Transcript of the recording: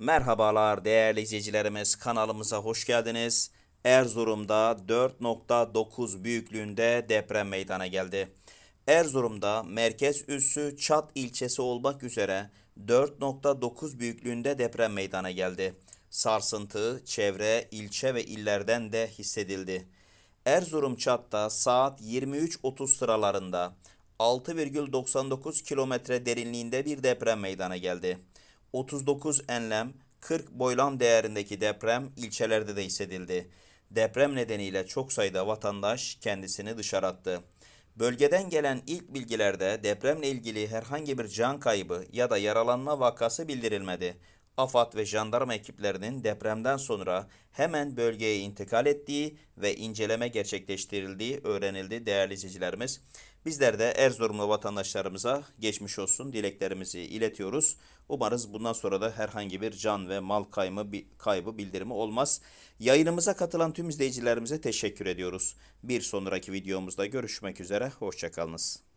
Merhabalar değerli izleyicilerimiz kanalımıza hoş geldiniz. Erzurum'da 4.9 büyüklüğünde deprem meydana geldi. Erzurum'da merkez üssü Çat ilçesi olmak üzere 4.9 büyüklüğünde deprem meydana geldi. Sarsıntı çevre, ilçe ve illerden de hissedildi. Erzurum Çat'ta saat 23.30 sıralarında 6,99 kilometre derinliğinde bir deprem meydana geldi. 39 enlem, 40 boylam değerindeki deprem ilçelerde de hissedildi. Deprem nedeniyle çok sayıda vatandaş kendisini dışarı attı. Bölgeden gelen ilk bilgilerde depremle ilgili herhangi bir can kaybı ya da yaralanma vakası bildirilmedi. AFAD ve jandarma ekiplerinin depremden sonra hemen bölgeye intikal ettiği ve inceleme gerçekleştirildiği öğrenildi değerli izleyicilerimiz. Bizler de Erzurumlu vatandaşlarımıza geçmiş olsun dileklerimizi iletiyoruz. Umarız bundan sonra da herhangi bir can ve mal kaybı, kaybı bildirimi olmaz. Yayınımıza katılan tüm izleyicilerimize teşekkür ediyoruz. Bir sonraki videomuzda görüşmek üzere, hoşçakalınız.